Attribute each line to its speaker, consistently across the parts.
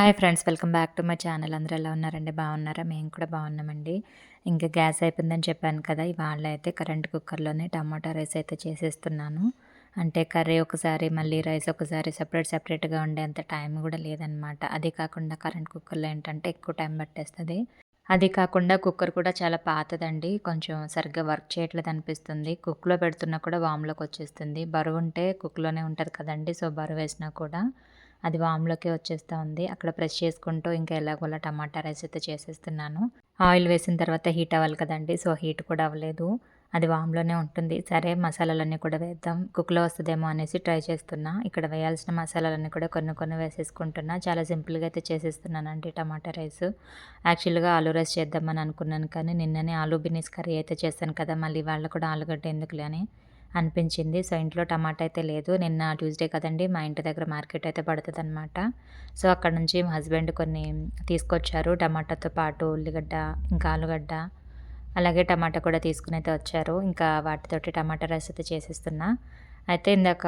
Speaker 1: Hi friends welcome back to my channel. అందరూ ఎలా ఉన్నారండి? బాగున్నారా? మేము కూడా బాగున్నామండి. ఇంకా గ్యాస్ అయిపోయిందని చెప్పాను కదా ఇవాళ అయితే కరెంట్ కుక్కర్లోనే టమాటా రైస్ అయితే చేసేస్తున్నాను. అంటే కర్రీ ఒకసారి మళ్ళీ రైస్ ఒకసారి సపరేట్ సపరేట్గా ఉండేంత టైం కూడా లేదనమాట అది కాకుండా కరెంట్ కుక్కర్లో ఏంటంటే ఎక్కువ టైం పట్టేస్తుంది. అది కాకుండా కుక్కర్ కూడా చాలా పాతదండి. కొంచెం సరిగ్గా వర్క్ చేయట్లేదు అనిపిస్తుంది. కుక్లో పెడుతున్నా కూడా వామ్లోకి వచ్చేస్తుంది. బరువు ఉంటే కుక్లోనే ఉంటుంది కదండి సో బరువు వేసినా కూడా. అది వామ్లోకి వచ్చేస్తూ ఉంది. అక్కడ ప్రెస్ చేసుకుంటూ ఇంకా ఎలాగోలా టమాటా రైస్ అయితే చేసేస్తున్నాను. ఆయిల్ వేసిన తర్వాత హీట్ అవ్వాలి కదండి సో హీట్ కూడా అవ్వలేదు. అది వామ్లోనే ఉంటుంది. సరే మసాలాలన్నీ కూడా వేద్దాం. కుక్లో వస్తుందేమో అనేసి ట్రై చేస్తున్నా. ఇక్కడ వేయాల్సిన మసాలాలన్నీ కూడా కొన్ని కొన్ని వేసేసుకుంటున్నా. చాలా సింపుల్గా అయితే చేసేస్తున్నానండి టమాటా రైస్. యాక్చువల్గా ఆలూ రైస్ చేద్దామని అనుకున్నాను కానీ నిన్ననే ఆలూ బినీస్ కర్రీ అయితే చేశాను కదా మళ్ళీ వాళ్ళు కూడా ఆలుగడ్డ ఎందుకులే అని. అనిపించింది. సో ఇంట్లో టమాటా అయితే లేదు. నిన్న ట్యూస్డే కదండి మా ఇంటి దగ్గర మార్కెట్ అయితే పడుతుంది అనమాట సో అక్కడ నుంచి మా హస్బెండ్ కొన్ని తీసుకొచ్చారు. టమాటాతో పాటు ఉల్లిగడ్డ ఇంకా ఆలుగడ్డ అలాగే టమాటా కూడా తీసుకుని అయితే వచ్చారు. ఇంకా వాటితోటి టమాటా రైస్ అయితే చేసేస్తున్నా. అయితే ఇందాక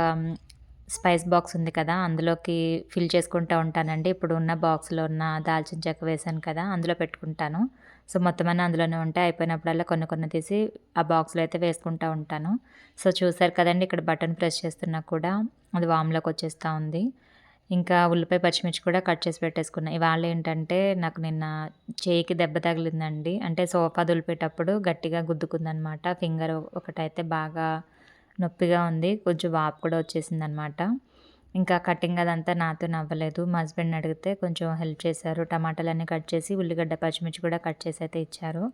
Speaker 1: స్పైస్ బాక్స్ ఉంది కదా అందులోకి ఫిల్ చేసుకుంటూ ఉంటానండి. ఇప్పుడు ఉన్న బాక్స్లో ఉన్న దాల్చిన చెక్క వేసాను కదా అందులో పెట్టుకుంటాను. సో మొత్తం అన్నీ అందులోనే ఉంటాయి. అయిపోయినప్పుడల్లా కొన్ని కొన్ని తీసి ఆ బాక్స్లో అయితే వేసుకుంటూ ఉంటాను. సో చూసారు కదండి ఇక్కడ బటన్ ప్రెస్ చేస్తున్నా కూడా అది వామ్లోకి వచ్చేస్తూ ఉంది. ఇంకా ఉల్లిపాయ పచ్చిమిర్చి కూడా కట్ చేసి పెట్టేసుకున్నా. ఇవాళ ఏంటంటే నాకు నిన్న చేయికి దెబ్బ తగిలిందండి. అంటే సోఫా దులిపేటప్పుడు గట్టిగా గుద్దుకుందనమాట. ఫింగర్ ఒకటైతే బాగా నొప్పిగా ఉంది. కొంచెం వాపు కూడా వచ్చేసింది అనమాట ఇంకా కటింగ్ అదంతా నాతో నవ్వలేదు. మా హస్బెండ్ని అడిగితే కొంచెం హెల్ప్ చేశారు. టమాటాలన్నీ కట్ చేసి ఉల్లిగడ్డ పచ్చిమిర్చి కూడా కట్ చేసి అయితే ఇచ్చారు.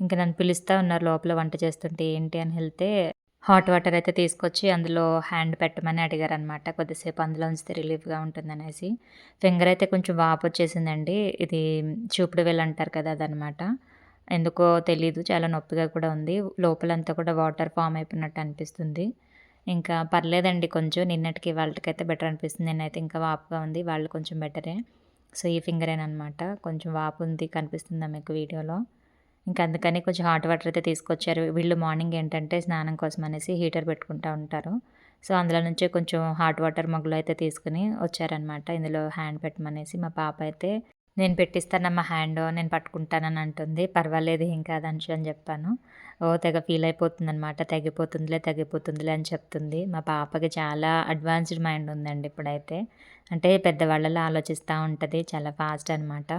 Speaker 1: ఇంకా నన్ను పిలుస్తూ ఉన్నారు లోపల వంట చేస్తుంటే ఏంటి అని వెళ్తే హాట్ వాటర్ అయితే తీసుకొచ్చి అందులో హ్యాండ్ పెట్టమని అడిగారు అనమాట కొద్దిసేపు అందులో ఉంచితే రిలీఫ్గా ఉంటుందనేసి. ఫింగర్ అయితే కొంచెం వాపు వచ్చేసిందండి. ఇది చూపుడు వేలు అంటారు కదా అదనమాట ఎందుకో తెలీదు. చాలా నొప్పిగా కూడా ఉంది. లోపలంతా కూడా వాటర్ ఫామ్ అయిపోయినట్టు అనిపిస్తుంది. ఇంకా పర్లేదండి కొంచెం నిన్నటికి వాళ్ళకైతే బెటర్ అనిపిస్తుంది. నేనైతే ఇంకా వాపుగా ఉంది వాళ్ళు కొంచెం బెటరే. సో ఈ ఫింగరేనమాట కొంచెం వాపు ఉంది కనిపిస్తుందా మీకు వీడియోలో? ఇంకా అందుకని కొంచెం హాట్ వాటర్ అయితే తీసుకొచ్చారు. వీళ్ళు మార్నింగ్ ఏంటంటే స్నానం కోసం అనేసి హీటర్ పెట్టుకుంటూ ఉంటారు. సో అందులో నుంచే కొంచెం హాట్ వాటర్ మగ్గులు అయితే తీసుకుని వచ్చారనమాట ఇందులో హ్యాండ్ పెట్టమనేసి మా పాప అయితే నేను పెట్టిస్తానమ్మా హ్యాండ్ నేను పట్టుకుంటానని అంటుంది. పర్వాలేదు ఏం కాదని అని చెప్పాను. ఓ తెగ ఫీల్ అయిపోతుంది అనమాట తగ్గిపోతుందిలే తగ్గిపోతుందిలే అని చెప్తుంది. మా పాపకి చాలా అడ్వాన్స్డ్ మైండ్ ఉందండి ఇప్పుడైతే. అంటే పెద్దవాళ్ళలో ఆలోచిస్తూ ఉంటుంది చాలా ఫాస్ట్ అనమాట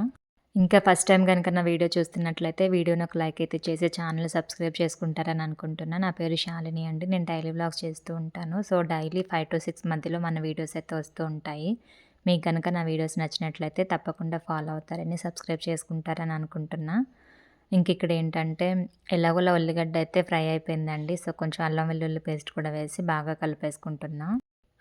Speaker 1: ఇంకా ఫస్ట్ టైం కనుక నా వీడియో చూస్తున్నట్లయితే వీడియోని ఒక లైక్ అయితే చేసి ఛానల్ సబ్స్క్రైబ్ చేసుకుంటారని అనుకుంటున్నాను నా పేరు శాలిని అండి. నేను డైలీ బ్లాగ్స్ చేస్తూ ఉంటాను. So daily five to six మధ్యలో మన వీడియోస్ అయితే వస్తూ ఉంటాయి. మీకు కనుక నా వీడియోస్ నచ్చినట్లయితే తప్పకుండా ఫాలో అవుతారని సబ్స్క్రైబ్ చేసుకుంటారని అనుకుంటున్నా. ఇంక ఇక్కడ ఏంటంటే ఎలాగోలా ఉల్లిగడ్డ అయితే ఫ్రై అయిపోయిందండి. సో కొంచెం అల్లం వెల్లుల్లి పేస్ట్ కూడా వేసి బాగా కలిపేసుకుంటున్నా.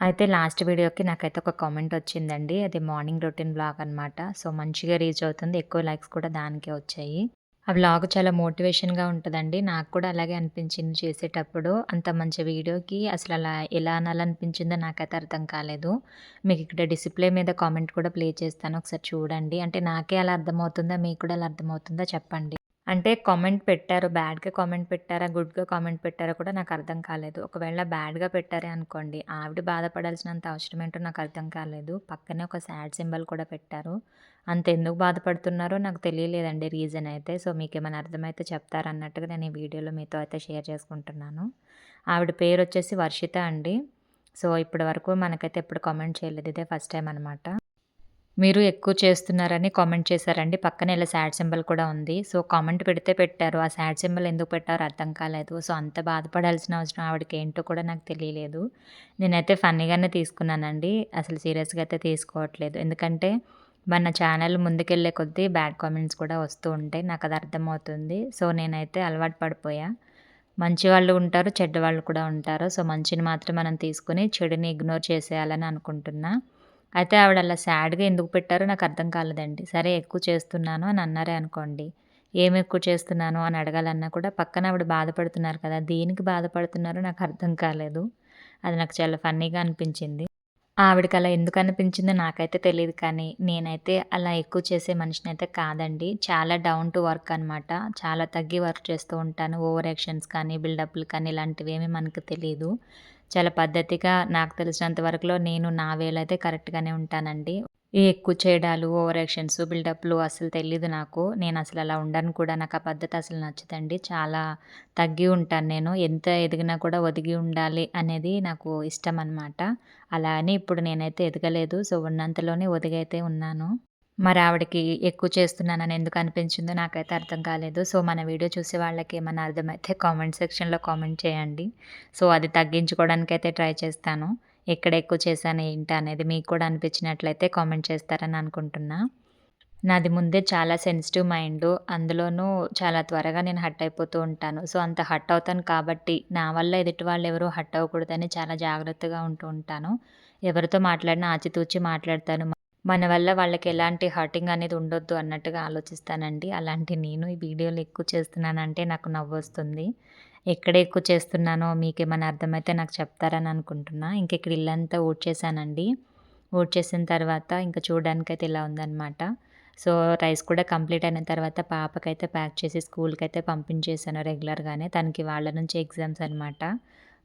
Speaker 1: అయితే లాస్ట్ వీడియోకి నాకైతే ఒక కామెంట్ వచ్చిందండి. అది మార్నింగ్ రొటీన్ బ్లాగ్ అనమాట సో మంచిగా రీచ్ అవుతుంది. ఎక్కువ లైక్స్ కూడా దానికే వచ్చాయి. ఆ వ్లాగ్ చాలా మోటివేషన్గా ఉంటుందండి. నాకు కూడా అలాగే అనిపించింది చేసేటప్పుడు. అంత మంచి వీడియోకి అసలు అలా ఎలా అనాలనిపించిందో నాకైతే అర్థం కాలేదు. మీకు ఇక్కడ డిస్ప్లే మీద కామెంట్ కూడా ప్లే చేస్తాను. ఒకసారి చూడండి. అంటే నాకే అలా అర్థమవుతుందా మీకు కూడా అలా అర్థమవుతుందా చెప్పండి. అంటే కామెంట్ పెట్టారు బ్యాడ్గా కామెంట్ పెట్టారా గుడ్గా కామెంట్ పెట్టారా కూడా నాకు అర్థం కాలేదు. ఒకవేళ బ్యాడ్గా పెట్టారే అనుకోండి ఆవిడ బాధపడాల్సినంత అవసరం ఏంటో నాకు అర్థం కాలేదు. పక్కనే ఒక సాడ్ సింబల్ కూడా పెట్టారు. అంత ఎందుకు బాధపడుతున్నారో నాకు తెలియలేదండి రీజన్ అయితే. సో మీకు ఏమైనా అర్థమైతే చెప్తారన్నట్టుగా నేను ఈ వీడియోలో మీతో అయితే షేర్ చేసుకుంటున్నాను. ఆవిడ పేరు వచ్చేసి వర్షిత అండి. సో ఇప్పటి వరకు మనకైతే ఎప్పుడు కామెంట్ చేయలేదు. ఇదే ఫస్ట్ టైం అనమాట మీరు ఎక్కువ చేస్తున్నారని కామెంట్ చేశారండి. పక్కన ఇలా శాడ్ సింబల్ కూడా ఉంది. సో కామెంట్ పెడితే పెట్టారు. ఆ శాడ్ సింబల్ ఎందుకు పెట్టారో అర్థం కాలేదు. సో అంత బాధపడాల్సిన అవసరం ఆవిడకి ఏంటో కూడా నాకు తెలియలేదు. నేనైతే ఫన్నీగానే తీసుకున్నానండి. అసలు సీరియస్గా అయితే తీసుకోవట్లేదు. ఎందుకంటే మన ఛానల్ ముందుకెళ్ళే కొద్దీ బ్యాడ్ కామెంట్స్ కూడా వస్తూ ఉంటాయి. నాకు అది అర్థమవుతుంది. సో నేనైతే అలవాటు పడిపోయా. మంచి వాళ్ళు ఉంటారు చెడ్డ వాళ్ళు కూడా ఉంటారు. సో మంచిని మాత్రం మనం తీసుకుని చెడుని ఇగ్నోర్ చేసేయాలని అనుకుంటున్నా. అయితే ఆవిడ అలా సాడ్గా ఎందుకు పెట్టారో నాకు అర్థం కాలేదండి. సరే ఎక్కువ చేస్తున్నాను అని అన్నారే అనుకోండి. ఏమి ఎక్కువ చేస్తున్నాను అని అడగాలన్నా కూడా పక్కన ఆవిడ బాధపడుతున్నారు కదా దేనికి బాధపడుతున్నారో నాకు అర్థం కాలేదు. అది నాకు చాలా ఫన్నీగా అనిపించింది. ఆవిడకి అలా ఎందుకు అనిపించిందో నాకైతే తెలియదు కానీ నేనైతే అలా ఎక్కువ చేసే మనిషిని అయితే కాదండి. చాలా డౌన్ టు వర్క్ అనమాట చాలా తగ్గి వర్క్ చేస్తూ ఉంటాను. ఓవర్ యాక్షన్స్ కానీ బిల్డప్లు కానీ ఇలాంటివి ఏమీ మనకు తెలియదు చాలా పద్ధతిగా నాకు తెలిసినంత వరకులో నేను నా వేలైతే కరెక్ట్గానే ఉంటానండి ఈ ఎక్కువ చేయడాలు, ఓవర్ యాక్షన్స్, బిల్డప్‌లు అసలు తెలియదు నాకు. నేను అసలు అలా ఉండను కూడా. నాకు ఆ పద్ధతి అసలు నచ్చదండి. చాలా తగ్గి ఉంటాను నేను. ఎంత ఎదిగినా కూడా ఒదిగి ఉండాలి అనేది నాకు ఇష్టం అనమాట. అలా అని ఇప్పుడు నేనైతే ఎదగలేదు. సో, ఉన్నంతలోనే ఒదిగైతే ఉన్నాను. మరి ఆవిడకి ఎక్కువ చేస్తున్నానని ఎందుకు అనిపించిందో నాకైతే అర్థం కాలేదు. సో, మన వీడియో చూసే వాళ్ళకి ఏమన్నా అర్థమైతే కామెంట్ సెక్షన్‌లో కామెంట్ చేయండి. సో, అది తగ్గించుకోవడానికి అయితే ట్రై చేస్తాను. ఎక్కడ ఎక్కువ చేశాను ఏంటి అనేది మీకు కూడా అనిపించినట్లయితే కామెంట్ చేస్తారని అనుకుంటున్నా. నాది ముందే చాలా సెన్సిటివ్ మైండు. అందులోనూ చాలా త్వరగా నేను హట్ అయిపోతూ ఉంటాను. సో, అంత హట్ అవుతాను కాబట్టి నా వల్ల ఎదుటి వాళ్ళు ఎవరు హట్ అవ్వకూడదని చాలా జాగ్రత్తగా ఉంటూ ఉంటాను. ఎవరితో మాట్లాడినా ఆచితూచి మాట్లాడతాను. మన వల్ల వాళ్ళకి ఎలాంటి హర్టింగ్ అనేది ఉండొద్దు అన్నట్టుగా ఆలోచిస్తానండి. అలాంటి నేను ఈ వీడియోలు ఎక్కువ చేస్తున్నానంటే నాకు నవ్వొస్తుంది. ఎక్కడ ఎక్కువ చేస్తున్నానో మీకేమైనా అర్థమైతే నాకు చెప్తారని అనుకుంటున్నా. ఇంక ఇక్కడ ఇల్లంతా ఓట్ చేసిన తర్వాత ఇంకా చూడడానికైతే ఇలా ఉందనమాట. సో, రైస్ కూడా కంప్లీట్ అయిన తర్వాత పాపకైతే ప్యాక్ చేసి స్కూల్కి అయితే పంపించేసాను రెగ్యులర్‌గానే. తనకి వాళ్ళ నుంచి ఎగ్జామ్స్ అనమాట.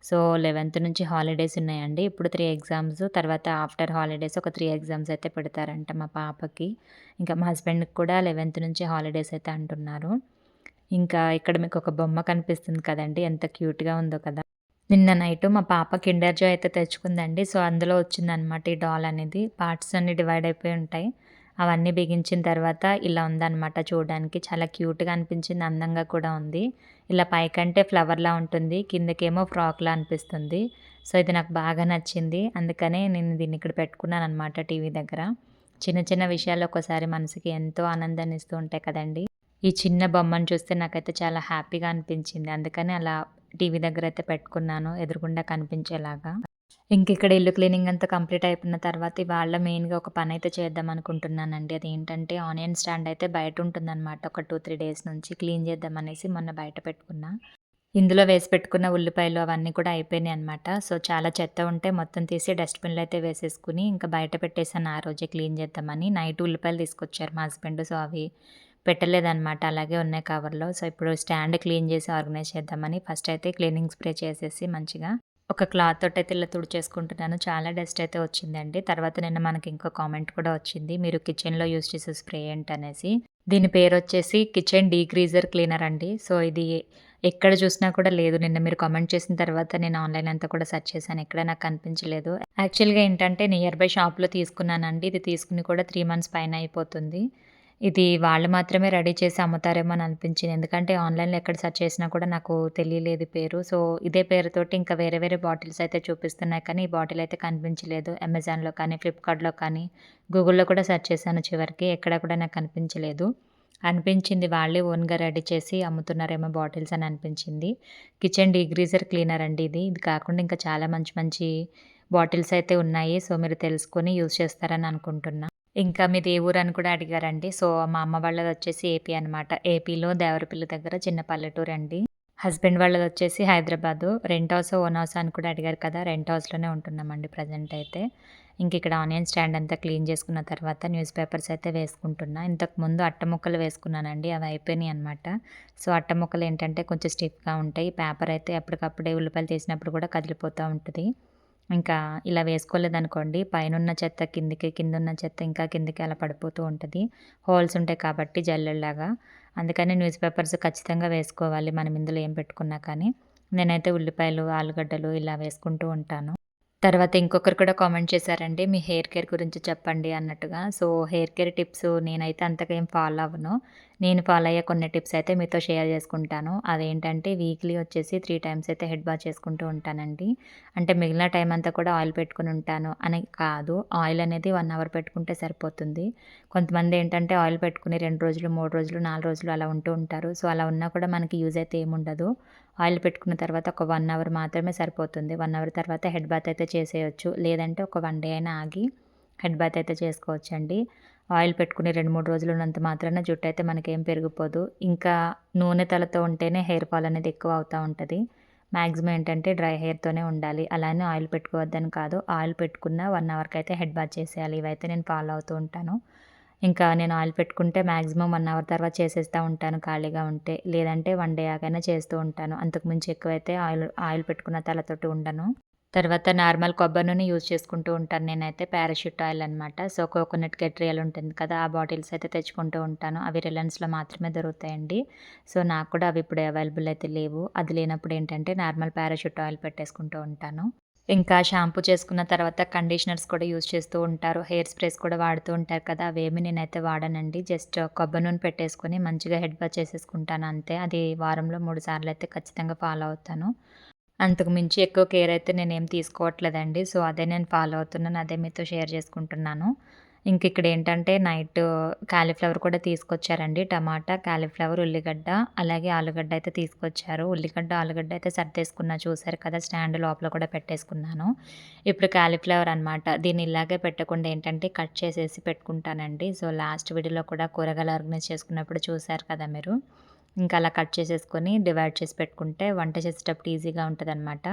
Speaker 1: సో, 11థ్ నుంచి హాలిడేస్ ఉన్నాయండి. ఇప్పుడు త్రీ ఎగ్జామ్స్ తర్వాత ఆఫ్టర్ హాలిడేస్ ఒక త్రీ ఎగ్జామ్స్ అయితే పెడతారంట మా పాపకి. ఇంకా మా హస్బెండ్‌కి కూడా 11థ్ నుంచి హాలిడేస్ అయితే అంటున్నారు. ఇంకా ఇక్కడ మీకు ఒక బొమ్మ కనిపిస్తుంది కదండి ఎంత క్యూట్‌గా ఉందో కదా! నిన్న నైట్ మా పాప కిండర్ జో అయితే తెచ్చుకుందండి. సో, అందులో వచ్చిందనమాట ఈ డాల్ అనేది. పార్ట్స్ అన్ని డివైడ్ అయిపోయి ఉంటాయి. అవన్నీ బిగించిన తర్వాత ఇలా ఉందన్నమాట చూడడానికి. చాలా క్యూట్‌గా అనిపించింది. అందంగా కూడా ఉంది. ఇలా పైకంటే ఫ్లవర్‌లా ఉంటుంది. కిందకేమో ఫ్రాక్‌లా అనిపిస్తుంది. సో, ఇది నాకు బాగా నచ్చింది. అందుకనే నేను దీన్ని ఇక్కడ పెట్టుకున్నాను అనమాట టీవీ దగ్గర. చిన్న చిన్న విషయాలు ఒక్కోసారి మనసుకి ఎంతో ఆనందాన్ని ఇస్తూ ఉంటాయి కదండీ! ఈ చిన్న బొమ్మను చూస్తే నాకైతే చాలా హ్యాపీగా అనిపించింది. అందుకని అలా టీవీ దగ్గర అయితే పెట్టుకున్నాను ఎదురుగుండా కనిపించేలాగా. ఇంక ఇక్కడ ఇల్లు క్లీనింగ్ అంతా కంప్లీట్ అయిపోయిన తర్వాత ఇవాళ మెయిన్‌గా ఒక పని అయితే చేద్దాం అనుకుంటున్నానండి. ఏంటంటే ఆనియన్ స్టాండ్ అయితే బయట ఉంటుందనమాట. ఒక 2, 3 డేస్ నుంచి క్లీన్ చేద్దామనేసి మొన్న బయట పెట్టుకున్నా. ఇందులో వేసి పెట్టుకున్న ఉల్లిపాయలు అవన్నీ కూడా అయిపోయినాయి అనమాట. సో, చాలా చెత్త ఉంటే మొత్తం తీసి డస్ట్‌బిన్‌లో అయితే వేసేసుకుని ఇంకా బయట పెట్టేసాను ఆ రోజే క్లీన్ చేద్దామని. నైట్ ఉల్లిపాయలు తీసుకొచ్చారు మా హస్బెండ్. సో, అవి పెట్టలేదనమాట. అలాగే ఉన్నాయి కవర్‌లో. సో, ఇప్పుడు స్టాండ్ క్లీన్ చేసి ఆర్గనైజ్ చేద్దామని ఫస్ట్ అయితే క్లీనింగ్ స్ప్రే చేసేసి మంచిగా ఒక క్లాత్ అయితే ఇలా తుడిచేసుకుంటున్నాను. చాలా డస్ట్ అయితే వచ్చిందండి. తర్వాత నిన్న మనకి ఇంకో కామెంట్ కూడా వచ్చింది. మీరు కిచెన్‌లో యూజ్ చేసే స్ప్రే ఏంటనేసి. దీని పేరు వచ్చేసి కిచెన్ డీగ్రీజర్ క్లీనర్ అండి. సో, ఇది ఎక్కడ చూసినా కూడా లేదు. నిన్న మీరు కామెంట్ చేసిన తర్వాత నేను ఆన్‌లైన్ అంతా కూడా సెర్చ్ చేశాను. ఎక్కడ నాకు కనిపించలేదు. యాక్చువల్‌గా ఏంటంటే నియర్ బై షాప్‌లో తీసుకున్నానండి. ఇది తీసుకుని కూడా త్రీ మంత్స్ పైన అయిపోతుంది. ఇది వాళ్ళు మాత్రమే రెడీ చేసి అమ్ముతారేమో అని అనిపించింది. ఎందుకంటే ఆన్‌లైన్‌లో ఎక్కడ సెర్చ్ చేసినా కూడా నాకు తెలియలేదు పేరు. సో, ఇదే పేరుతోటి ఇంకా వేరే వేరే బాటిల్స్ అయితే చూపిస్తున్నాయి కానీ ఈ బాటిల్ అయితే కనిపించలేదు. అమెజాన్‌లో కానీ, ఫ్లిప్‌కార్ట్‌లో కానీ, గూగుల్‌లో కూడా సెర్చ్ చేశాను చివరికి. ఎక్కడ కూడా నాకు కనిపించలేదు. అనిపించింది వాళ్ళే ఓన్‌గా రెడీ చేసి అమ్ముతున్నారేమో బాటిల్స్ అని అనిపించింది. కిచెన్ డీగ్రీజర్ క్లీనర్ అండి ఇది. ఇది కాకుండా ఇంకా చాలా మంచి మంచి బాటిల్స్ అయితే ఉన్నాయి. సో, మీరు తెలుసుకొని యూజ్ చేస్తారని అనుకుంటున్నా. ఇంకా మీ ఏ ఊరు అని కూడా అడిగారండి. సో, మా అమ్మ వాళ్ళది వచ్చేసి ఏపీ అనమాట. ఏపీలో దేవరపల్లి దగ్గర చిన్న పల్లెటూరు అండి హస్బెండ్ వాళ్ళది వచ్చేసి Hyderabad. Rent house own house అని కూడా అడిగారు కదా! రెంట్ హౌస్‌లోనే ఉంటున్నామండి ప్రజెంట్ అయితే. ఇంక ఇక్కడ ఆనియన్ స్టాండ్ అంతా క్లీన్ చేసుకున్న తర్వాత న్యూస్ పేపర్స్ అయితే వేసుకుంటున్నా. ఇంతకుముందు అట్ట ముక్కలు వేసుకున్నానండి. అవి అయిపోయినాయి అనమాట. సో, అట్ట ముక్కలు ఏంటంటే కొంచెం స్టిఫ్‌గా ఉంటాయి. పేపర్ అయితే ఎప్పటికప్పుడే ఉల్లిపాయలు తీసినప్పుడు కూడా కదిలిపోతూ ఉంటుంది ఇంకా ఇలా వేసుకోలేదనుకోండి పైనున్న చెత్త కిందకి, కిందున్న చెత్త ఇంకా కిందకి అలా పడిపోతూ ఉంటుంది హోల్స్ ఉంటాయి కాబట్టి జల్లెడలాగా. అందుకని న్యూస్ పేపర్స్ ఖచ్చితంగా వేసుకోవాలి మనం ఇందులో ఏం పెట్టుకున్నా కానీ. నేనైతే ఉల్లిపాయలు, ఆలుగడ్డలు ఇలా వేసుకుంటూ ఉంటాను. తర్వాత ఇంకొకరు కూడా కామెంట్ చేశారండి. మీ హెయిర్ కేర్ గురించి చెప్పండి అన్నట్టుగా. సో, హెయిర్ కేర్ టిప్స్ నేనైతే అంతగా ఏం ఫాలో అవ్వను. నేను ఫాలో అయ్యే కొన్ని టిప్స్ అయితే మీతో షేర్ చేసుకుంటాను. అదేంటంటే వీక్లీ వచ్చేసి త్రీ టైమ్స్ అయితే హెడ్ బాత్ చేసుకుంటూ ఉంటానండి. అంటే మిగిలిన టైం అంతా కూడా ఆయిల్ పెట్టుకుని ఉంటాను అని కాదు. ఆయిల్ అనేది వన్ అవర్ పెట్టుకుంటే సరిపోతుంది. కొంతమంది ఏంటంటే ఆయిల్ పెట్టుకుని రెండు రోజులు, మూడు రోజులు, నాలుగు రోజులు అలా ఉంటూ ఉంటారు. సో, అలా ఉన్నా కూడా మనకి యూజ్ అయితే ఏముండదు. ఆయిల్ పెట్టుకున్న తర్వాత ఒక వన్ అవర్ మాత్రమే సరిపోతుంది. వన్ అవర్ తర్వాత హెడ్ బాత్ అయితే చేసేయచ్చు లేదంటే ఒక వన్ డే అయినా ఆగి హెడ్ బాత్ అయితే చేసుకోవచ్చండి. ఆయిల్ పెట్టుకుని 2, 3 రోజులు ఉన్నంత మాత్రాన జుట్టు అయితే మనకేం పెరిగిపోదు. ఇంకా నూనె తలతో ఉంటేనే హెయిర్ ఫాల్ అనేది ఎక్కువ అవుతూ ఉంటుంది మ్యాక్సిమం ఏంటంటే డ్రై హెయిర్‌తోనే ఉండాలి. అలానే ఆయిల్ పెట్టుకోవద్దని కాదు. ఆయిల్ పెట్టుకున్న వన్ అవర్కి అయితే హెడ్ బాత్ చేసేయాలి. ఇవైతే నేను ఫాలో అవుతూ ఉంటాను. ఇంకా నేను ఆయిల్ పెట్టుకుంటే మ్యాక్సిమం వన్ అవర్ తర్వాత చేసేస్తా ఉంటాను ఖాళీగా ఉంటే. లేదంటే వన్ డే ఆగైనా చేస్తూ ఉంటాను. అంతకుమించి ఎక్కువైతే ఆయిల్ ఆయిల్ పెట్టుకున్న తలతోటి ఉండను. తర్వాత నార్మల్ కొబ్బరి నూనె యూజ్ చేసుకుంటూ ఉంటాను నేనైతే పారాషూట్ ఆయిల్ అనమాట సో కోకోనట్ గెట్రియల్ ఉంటుంది కదా ఆ బాటిల్స్ అయితే తెచ్చుకుంటూ ఉంటాను అవి రిలయన్స్లో మాత్రమే దొరుకుతాయండి సో నాకు కూడా అవి ఇప్పుడు అవైలబుల్ అయితే లేవు అది లేనప్పుడు ఏంటంటే నార్మల్ పారాషూట్ ఆయిల్ పెట్టేసుకుంటూ ఉంటాను ఇంకా షాంపూ చేసుకున్న తర్వాత కండిషనర్స్ కూడా యూజ్ చేస్తూ ఉంటారు. హెయిర్ స్ప్రేస్ కూడా వాడుతూ ఉంటారు కదా అవేమి నేనైతే వాడనండి. జస్ట్ కొబ్బరి నూనె పెట్టేసుకొని మంచిగా హెడ్ బాత్ చేసేసుకుంటాను అంతే. అది వారంలో మూడు సార్లు అయితే ఖచ్చితంగా ఫాలో అవుతాను. అంతకు మించి ఎక్కువ కేర్ అయితే నేనేం తీసుకోవట్లేదండి. సో అదే నేను ఫాలో అవుతున్నాను అదే మీతో షేర్ చేసుకుంటున్నాను. ఇంక ఇక్కడ ఏంటంటే నైట్ కాలీఫ్లవర్ కూడా తీసుకొచ్చారండి. టమాటా కాలీఫ్లవర్ ఉల్లిగడ్డ అలాగే ఆలుగడ్డ అయితే తీసుకొచ్చారు. ఉల్లిగడ్డ ఆలుగడ్డ అయితే సర్దేసుకున్నా చూసారు కదా స్టాండ్ లోపల కూడా పెట్టేసుకున్నాను. ఇప్పుడు కాలీఫ్లవర్ అనమాట దీన్ని ఇలాగే పెట్టకుండా ఏంటంటే కట్ చేసేసి పెట్టుకుంటానండి. సో లాస్ట్ వీడియోలో కూడా కూరగాయలు ఆర్గనైజ్ చేసుకున్నప్పుడు చూసారు కదా మీరు. ఇంకా అలా కట్ చేసేసుకొని డివైడ్ చేసి పెట్టుకుంటే వంట చేసేటప్పుడు ఈజీగా ఉంటుంది అనమాట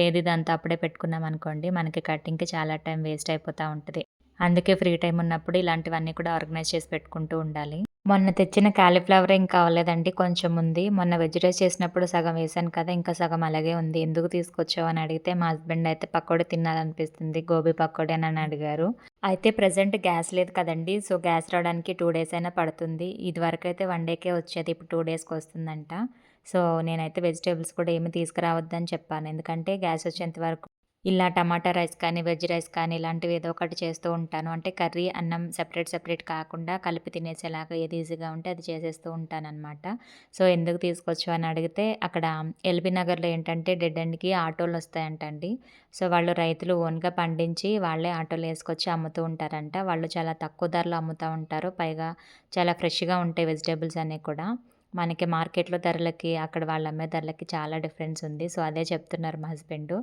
Speaker 1: లేదు ఇదంతా అప్పుడే పెట్టుకున్నాం అనుకోండి మనకి కటింగ్కి చాలా టైం వేస్ట్ అయిపోతూ ఉంటుంది. అందుకే ఫ్రీ టైం ఉన్నప్పుడు ఇలాంటివన్నీ కూడా ఆర్గనైజ్ చేసి పెట్టుకుంటూ ఉండాలి. మొన్న తెచ్చిన క్యాలీఫ్లవర్ ఇంకా అవ్వలేదండి కొంచెం ఉంది. మొన్న వెజ్ రైస్ చేసినప్పుడు సగం వేసాను కదా ఇంకా సగం అలాగే ఉంది. ఎందుకు తీసుకొచ్చావు అని అడిగితే మా హస్బెండ్ అయితే పకోడీ తినాలనిపిస్తుంది గోబీ పకోడీ అని అడిగారు. అయితే ప్రజెంట్ గ్యాస్ లేదు కదండి సో గ్యాస్ రావడానికి టూ డేస్ అయినా పడుతుంది. ఇది వరకు అయితే వన్ డేకే వచ్చేది ఇప్పుడు టూ డేస్కి వస్తుందంట. సో నేనైతే వెజిటేబుల్స్ కూడా ఏమి తీసుకురావద్దని చెప్పాను. ఎందుకంటే గ్యాస్ వచ్చేంత వరకు ఇలా టమాటా రైస్ కానీ వెజ్ రైస్ కానీ ఇలాంటివి ఏదో ఒకటి చేస్తూ ఉంటాను. అంటే కర్రీ అన్నం సెపరేట్ సెపరేట్ కాకుండా కలిపి తినేసేలాగా ఏది ఈజీగా ఉంటే అది చేసేస్తూ ఉంటానన్నమాట. సో ఎందుకు తీసుకొచ్చు అని అడిగితే అక్కడ ఎల్బీ నగర్లో ఏంటంటే డెడ్ ఎండ్కి ఆటోలు వస్తాయంటండి. సో వాళ్ళు రైతులు ఓన్గా పండించి వాళ్ళే ఆటోలు వేసుకొచ్చి అమ్ముతూ ఉంటారంట. వాళ్ళు చాలా తక్కువ ధరలో అమ్ముతూ ఉంటారు. పైగా చాలా ఫ్రెష్గా ఉంటాయి వెజిటేబుల్స్ అన్నీ కూడా. మనకి మార్కెట్లో ధరలకి అక్కడ వాళ్ళు అమ్మే ధరలకి చాలా డిఫరెన్స్ ఉంది. సో అదే చెప్తున్నారు మా హస్బెండ్.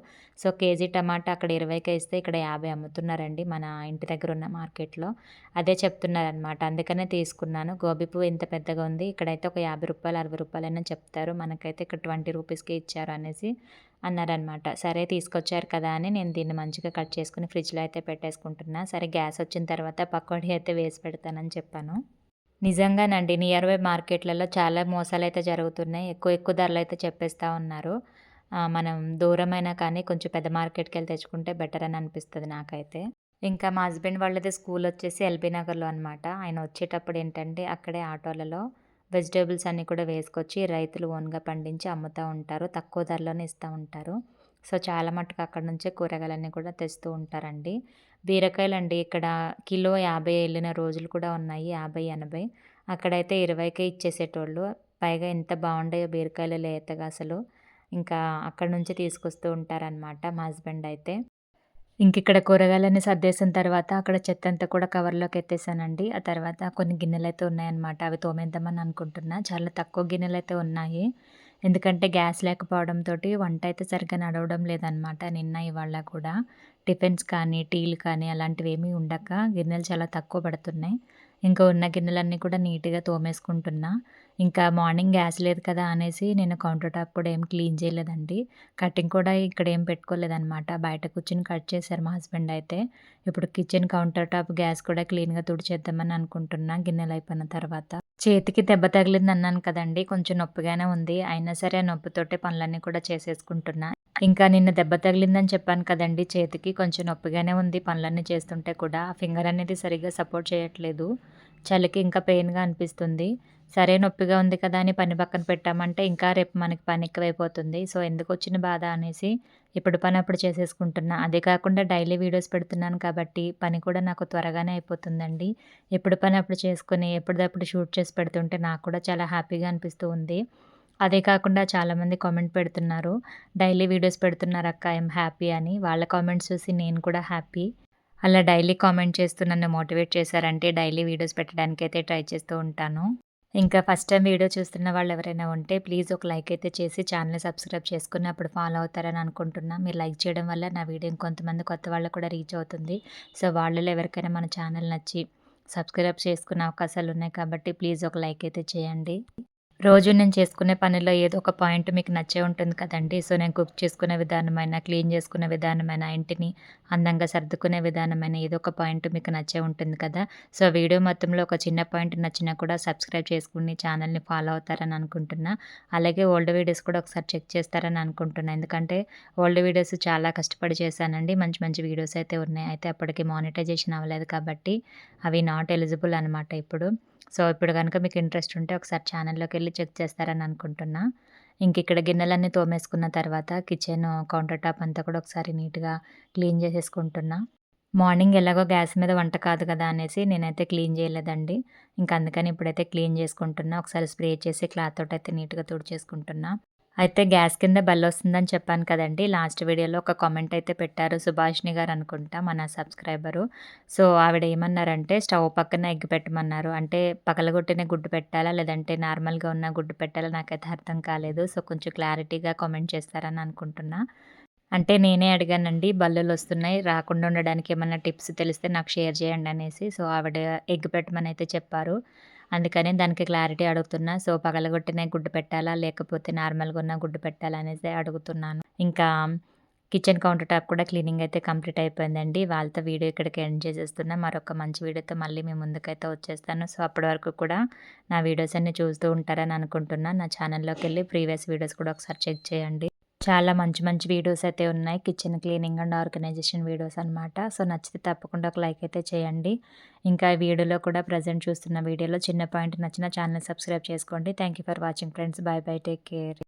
Speaker 1: సో కేజీ టమాటా అక్కడ ఇరవైకే ఇస్తే ఇక్కడ యాభై అమ్ముతున్నారండి మన ఇంటి దగ్గర ఉన్న మార్కెట్లో. అదే చెప్తున్నారనమాట అందుకనే తీసుకున్నాను. గోబీ పువ్వు ఇంత పెద్దగా ఉంది. ఇక్కడైతే ఒక యాభై రూపాయలు అరవై రూపాయలైనా చెప్తారు. మనకైతే ఇక్కడ ట్వంటీ రూపీస్కి ఇచ్చారు అనేసి అన్నారనమాట సరే తీసుకొచ్చారు కదా అని నేను దీన్ని మంచిగా కట్ చేసుకుని ఫ్రిడ్జ్లో అయితే పెట్టేసుకుంటున్నా. సరే గ్యాస్ వచ్చిన తర్వాత పకోడీ అయితే వేసి పెడతానని చెప్పాను. నిజంగానండి. నియర్ బై మార్కెట్లలో చాలా మోసాలు అయితే జరుగుతున్నాయి. ఎక్కువ ఎక్కువ ధరలు అయితే చెప్పేస్తూ ఉన్నారు. మనం దూరమైనా కానీ కొంచెం పెద్ద మార్కెట్కి వెళ్ళి తెచ్చుకుంటే బెటర్ అని అనిపిస్తుంది నాకైతే. ఇంకా మా హస్బెండ్ వాళ్ళది స్కూల్ వచ్చేసి ఎల్బీ నగర్లో అనమాట ఆయన వచ్చేటప్పుడు ఏంటంటే అక్కడే ఆటోలలో వెజిటేబుల్స్ అన్నీ కూడా వేసుకొచ్చి రైతులు ఓన్గా పండించి అమ్ముతూ ఉంటారు. తక్కువ ధరలోనే ఇస్తూ ఉంటారు. సో చాలా మటుకు అక్కడ నుంచే కూరగాయలన్నీ కూడా తెస్తూ ఉంటారండి. బీరకాయలు అండి ఇక్కడ కిలో యాభై వెళ్ళిన రోజులు కూడా ఉన్నాయి. యాభై ఎనభై. అక్కడైతే ఇరవైకే ఇచ్చేసేటోళ్ళు. పైగా ఎంత బాగుంటాయో బీరకాయలు లేతగా అసలు. ఇంకా అక్కడ నుంచి తీసుకొస్తూ ఉంటారనమాట మా హస్బెండ్ అయితే. ఇంక ఇక్కడ కూరగాయలన్నీ సర్దేసిన తర్వాత అక్కడ చెత్త అంతా కూడా కవర్లోకి ఎత్తేసానండి. ఆ తర్వాత కొన్ని గిన్నెలు అయితే ఉన్నాయన్నమాట. అవి తోమేద్దామని అనుకుంటున్నా. చాలా తక్కువ గిన్నెలు అయితే ఉన్నాయి. ఎందుకంటే గ్యాస్ లేకపోవడంతో వంట అయితే సరిగ్గా నడవడం లేదనమాట నిన్న ఇవాళ కూడా. టిఫిన్స్ కానీ టీలు కానీ అలాంటివి ఏమీ ఉండక గిన్నెలు చాలా తక్కువ పడుతున్నాయి. ఇంకా ఉన్న గిన్నెలన్నీ కూడా నీట్గా తోమేసుకుంటున్నా. ఇంకా మార్నింగ్ గ్యాస్ లేదు కదా అనేసి నేను కౌంటర్ టాప్ కూడా ఏం క్లీన్ చేయలేదండి. కటింగ్ కూడా ఇక్కడ ఏం పెట్టుకోలేదనమాట. బయట కూర్చొని కట్ చేశారు మా హస్బెండ్ అయితే. ఇప్పుడు కిచెన్ కౌంటర్ టాప్ గ్యాస్ కూడా క్లీన్గా తుడిచేద్దామని అనుకుంటున్నా గిన్నెలు అయిపోయిన తర్వాత. చేతికి దెబ్బ తగిలింది అన్నాను కదండి కొంచెం నొప్పిగానే ఉంది. అయినా సరే ఆ నొప్పితోటే పనులన్నీ కూడా చేసేసుకుంటున్నా. ఇంకా నిన్న దెబ్బ తగిలిందని చెప్పాను కదండి చేతికి కొంచెం నొప్పిగానే ఉంది పనులన్నీ చేస్తుంటే కూడా. ఆ ఫింగర్ అనేది సరిగ్గా సపోర్ట్ చేయట్లేదు. చలికి ఇంకా పెయిన్గా అనిపిస్తుంది. సరే నొప్పిగా ఉంది కదా అని పని పక్కన పెట్టామంటే ఇంకా రేపు మనకి పని ఎక్కువైపోతుంది. సో ఎందుకు వచ్చిన బాధ అనేసి ఇప్పుడు పని అప్పుడు చేసేసుకుంటున్నా. అదే కాకుండా డైలీ వీడియోస్ పెడుతున్నాను కాబట్టి పని కూడా నాకు త్వరగానే అయిపోతుందండి. ఎప్పుడు పని అప్పుడు చేసుకుని ఎప్పటిదప్పుడు షూట్ చేసి పెడుతుంటే నాకు కూడా చాలా హ్యాపీగా అనిపిస్తూ ఉంది. అదే కాకుండా చాలామంది కామెంట్ పెడుతున్నారు. డైలీ వీడియోస్ పెడుతున్నారు అక్క ఐఎమ్ హ్యాపీ అని. వాళ్ళ కామెంట్స్ చూసి నేను కూడా హ్యాపీ. అలా డైలీ కామెంట్ చేస్తూ నన్ను మోటివేట్ చేశారంటే డైలీ వీడియోస్ పెట్టడానికి అయితే ట్రై చేస్తూ ఉంటాను. ఇంకా ఫస్ట్ టైం వీడియో చూస్తున్న వాళ్ళు ఎవరైనా ఉంటే ప్లీజ్ ఒక లైక్ అయితే చేసి ఛానల్ సబ్స్క్రైబ్ చేసుకుని అప్పుడు ఫాలో అవుతారని అనుకుంటున్నా. మీరు లైక్ చేయడం వల్ల నా వీడియో కొంతమంది కొత్త వాళ్ళకు కూడా రీచ్ అవుతుంది. సో వాళ్ళలో ఎవరికైనా మన ఛానల్ నచ్చి సబ్స్క్రైబ్ చేసుకునే అవకాశాలు ఉన్నాయి కాబట్టి ప్లీజ్ ఒక లైక్ అయితే చేయండి. రోజు నేను చేసుకునే పనిలో ఏదో ఒక పాయింట్ మీకు నచ్చే ఉంటుంది కదండి సో, నేను కుక్ చేసుకునే విధానమైనా, క్లీన్ చేసుకునే విధానమైనా, ఇంటిని అందంగా సర్దుకునే విధానమైనా ఏదో ఒక పాయింట్ మీకు నచ్చే ఉంటుంది కదా! సో, వీడియో మొత్తంలో ఒక చిన్న పాయింట్ నచ్చినా కూడా సబ్స్క్రైబ్ చేసుకుని ఛానల్‌ని ఫాలో అవుతారని అనుకుంటున్నా. అలాగే ఓల్డ్ వీడియోస్ కూడా ఒకసారి చెక్ చేస్తారని అనుకుంటున్నా. ఎందుకంటే ఓల్డ్ వీడియోస్ చాలా కష్టపడి చేశానండి. మంచి మంచి వీడియోస్ అయితే ఉన్నాయి. అయితే అప్పటికి మానిటైజేషన్ అవ్వలేదు కాబట్టి అవి నాట్ ఎలిజిబుల్ అనమాట ఇప్పుడు. సో, ఇప్పుడు కనుక మీకు ఇంట్రెస్ట్ ఉంటే ఒకసారి ఛానల్లోకి వెళ్ళి చెక్ చేస్తారని అనుకుంటున్నా. ఇంక ఇక్కడ గిన్నెలన్నీ తోమేసుకున్న తర్వాత కిచెన్ కౌంటర్ టాప్ అంతా కూడా ఒకసారి నీట్‌గా క్లీన్ చేసేసుకుంటున్నా. మార్నింగ్ ఎలాగో గ్యాస్ మీద వంట కాదు కదా అనేసి నేనైతే క్లీన్ చేయలేదండి. ఇంకా అందుకని ఇప్పుడైతే క్లీన్ చేసుకుంటున్నా. ఒకసారి స్ప్రే చేసి క్లాత్ తోటైతే నీట్‌గా తుడిచేసుకుంటున్నా. అయితే గ్యాస్ కింద బెల్లొస్తుందని చెప్పాను కదండి లాస్ట్ వీడియోలో ఒక కామెంట్ అయితే పెట్టారు. సుభాష్ని గారు అనుకుంటా మన సబ్స్క్రైబరు. సో, ఆవిడ ఏమన్నారంటే స్టవ్ పక్కన ఎగ్ పెట్టమన్నారు. అంటే పగలగొట్టిన గుడ్డు పెట్టాలా? లేదంటే నార్మల్‌గా ఉన్న గుడ్డు పెట్టాలా? నాకైతే అర్థం కాలేదు. సో, కొంచెం క్లారిటీగా కామెంట్ చేస్తారని అనుకుంటున్నా. అంటే నేనే అడిగానండి బల్లులు వస్తున్నాయి రాకుండా ఉండడానికి ఏమైనా టిప్స్ తెలిస్తే నాకు షేర్ చేయండి అనేసి. సో, ఆవిడ ఎగ్ పెట్టమని అయితే చెప్పారు. అందుకని దానికి క్లారిటీ అడుగుతున్నా. సో, పగలగొట్టిన గుడ్డు పెట్టాలా? లేకపోతే నార్మల్‌గా ఉన్న గుడ్డు పెట్టాలా? అనేసి అడుగుతున్నాను. ఇంకా కిచెన్ కౌంటర్ టాప్ కూడా క్లీనింగ్ అయితే కంప్లీట్ అయిపోయిందండి. వాళ్ళతో వీడియో ఇక్కడికి ఎండ్ చేసేస్తున్నా. మరొక మంచి వీడియోతో మళ్ళీ మీ ముందుకైతే వచ్చేస్తాను. సో, అప్పటి వరకు కూడా నా వీడియోస్ అన్నీ చూస్తూ ఉంటారని అనుకుంటున్నా. నా ఛానల్‌లోకెళ్ళి ప్రీవియస్ వీడియోస్ కూడా ఒకసారి చెక్ చేయండి. చాలా మంచి మంచి వీడియోస్ అయితే ఉన్నాయి. Kitchen cleaning and organisation videos అనమాట. సో, నచ్చితే తప్పకుండా ఒక లైక్ అయితే చేయండి. ఇంకా ఈ వీడియోలో కూడా ప్రజెంట్ చూస్తున్న వీడియోలో చిన్న పాయింట్ నచ్చిన ఛానల్ సబ్స్క్రైబ్ చేసుకోండి. Thank you for watching friends. Bye bye. Take care.